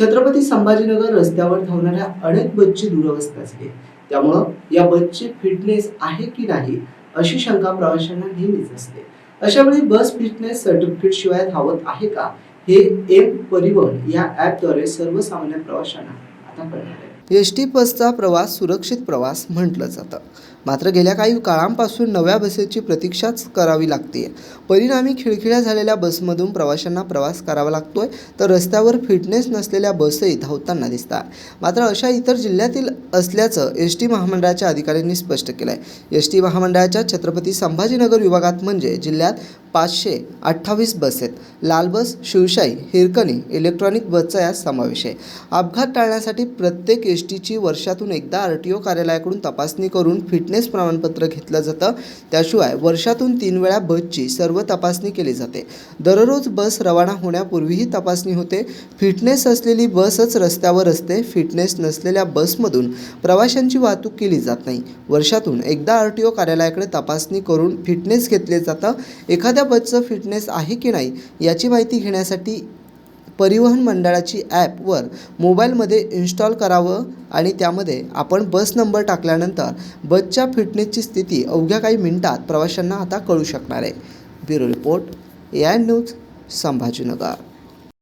छत्रपती संभाजीनगर रस्त्यावर धावणाऱ्या अनेक बसची दुरवस्था झाली. त्यामुळं या बसची फिटनेस आहे की नाही अशी शंका प्रवाशांना नेहमीच असते. अशा वेळी बस फिटनेस सर्टिफिकेट शिवाय धावत आहे का हे एम परिवहन या ॲपद्वारे सर्वसामान्य प्रवाशांना आता कळणार आहे. एस टी बसचा प्रवास सुरक्षित प्रवास म्हटलं जातं. मात्र गेल्या काही काळांपासून नव्या बसेसची प्रतीक्षाच करावी लागते परिणामी खिळखिळ्या झालेल्या बसमधून प्रवाशांना प्रवास करावा लागतोय तर रस्त्यावर फिटनेस नसलेल्या बसही धावताना दिसतात. मात्र अशा इतर जिल्ह्यातील असल्याचं एस टी महामंडळाच्या अधिकाऱ्यांनी स्पष्ट केलं आहे एस टी महामंडळाच्या छत्रपती संभाजीनगर विभागात म्हणजे जिल्ह्यात पाचशे अठ्ठावीस बस आहेत लाल बस शिवशाही हिरकणी इलेक्ट्रॉनिक बसचा यात समावेश आहे. अपघात टाळण्यासाठी प्रत्येक एस टीची वर्षातून एकदा आर टी ओ कार्यालयाकडून तपासणी करून फिटनेस प्रमाणपत्र घेतलं जातं. त्याशिवाय वर्षातून तीन वेळा बसची सर्व तपासणी केली जाते. दररोज बस रवाना होण्यापूर्वीही तपासणी होते. फिटनेस असलेली बसच रस्त्यावर असते. फिटनेस नसलेल्या बसमधून प्रवाशांची वाहतूक केली जात नाही. वर्षातून एकदा आर टी ओ कार्यालयाकडे तपासणी करून फिटनेस घेतले जातं. एखाद्या बसचं फिटनेस आहे की नाही याची माहिती घेण्यासाठी परिवहन मंडळाची ॲपवर मोबाईलमध्ये इन्स्टॉल करावं आणि त्यामध्ये आपण बस नंबर टाकल्यानंतर बसच्या फिटनेसची स्थिती अवघ्या काही मिनिटात प्रवाशांना आता कळू शकणार आहे. Bureau report A I news Sambhajinagar.